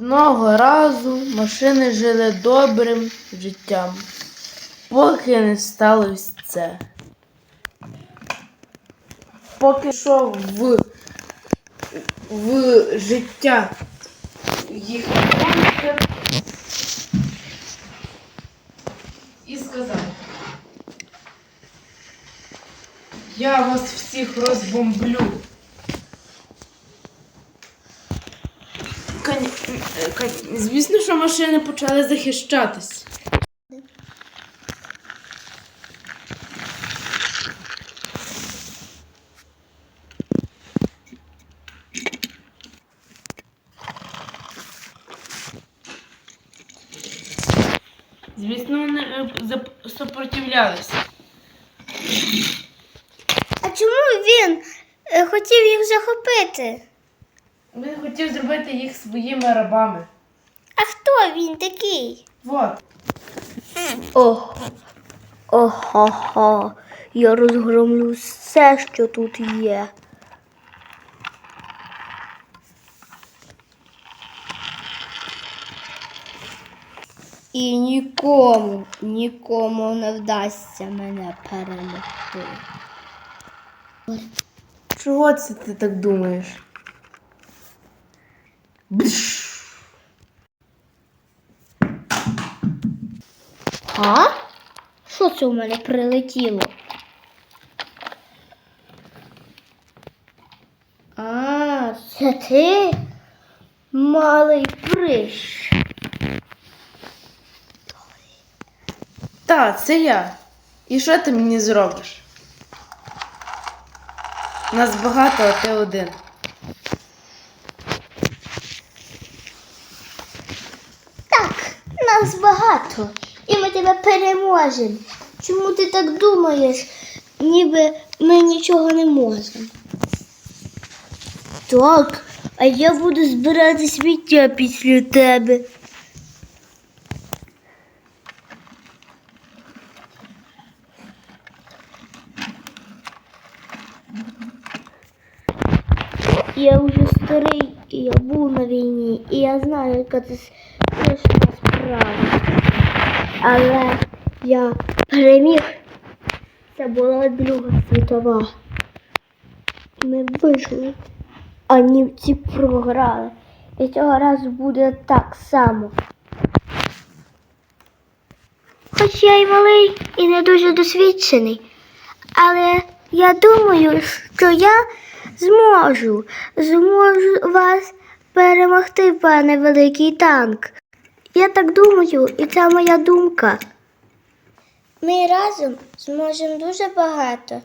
Одного разу машини жили добрим життям, поки не сталося це. Поки йшов в, в життя їх монстр і сказав. Я вас всіх розбомблю. Звісно, що машини почали захищатись. Звісно, вони е, сопротивлялися. А чому він е, хотів їх захопити? Він хотів зробити їх своїми рабами. А хто він такий? Вот. Ох. Охо-хо. Я розгромлю все, що тут є. І нікому, нікому не вдасться мене перемогти. Чого це ти так думаєш? Бш. А? Що це у мене прилетіло? А, це ти, малий прищ. Та, це я. І що ти мені зробиш? Нас багато, а ти один. Так, нас багато, і ми тебе переможемо. Чому ти так думаєш, ніби ми нічого не можемо? Так, а я буду збирати сміття після тебе. Я вже старий, і я був на війні, і я знаю, яка це страшна справа. Але я переміг. Це була Друга світова. Ми вижили, а німці програли. І цього разу буде так само. Хоч я й малий і не дуже досвідчений, але я думаю, що я зможу, зможу вас перемогти, пане великий танк. Я так думаю, і це моя думка. Ми разом зможемо дуже багато.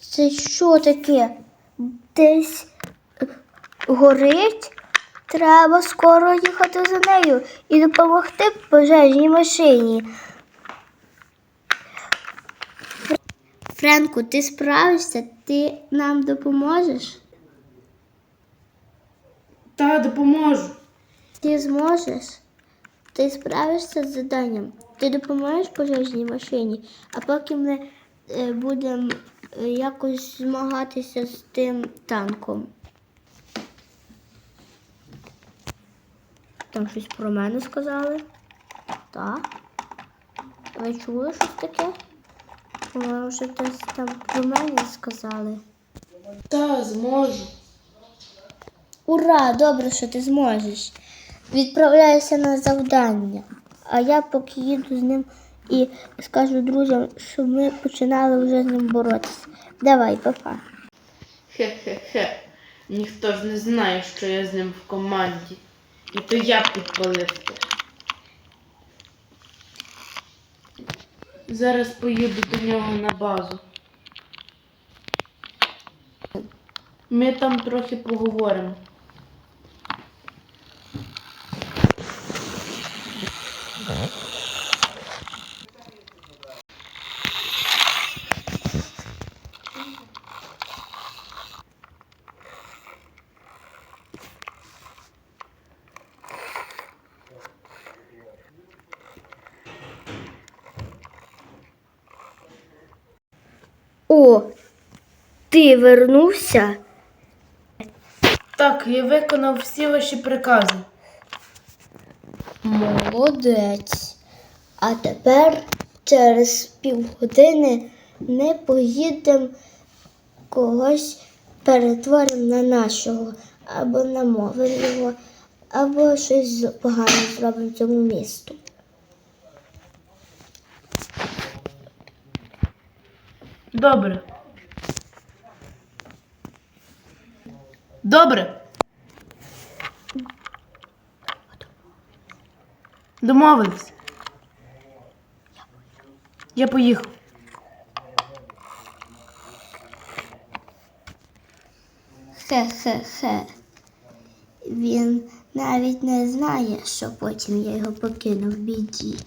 Це що таке? Десь горить? Треба скоро їхати за нею і допомогти пожежній машині. Френку, ти справишся? Ти нам допоможеш? Та допоможу. Ти зможеш? Ти справишся з заданням. Ти допоможеш пожежній машині, а поки ми е, будемо е, якось змагатися з тим танком. Там щось про мене сказали? Так. Ви чули щось таке? По-моєму, вже десь там про мене сказали. Та зможу. Ура! Добре, що ти зможеш. Відправляйся на завдання. А я поки їду з ним і скажу друзям, що ми починали вже з ним боротися. Давай, папа. Хе-хе-хе. Ніхто ж не знає, що я з ним в команді. І то я підпалив Зараз поїду до нього на базу. Ми там трохи поговоримо. Uh-huh. Ти вернувся? Так, я виконав всі ваші прикази. Молодець. А тепер через півгодини ми поїдемо когось перетворимо на нашого, або намовимо його, або щось погане зробимо цьому місту. Добре. Добре. Домовились. Я поїхав. Хе-хе-хе. Він навіть не знає, що потім я його покинув в біді.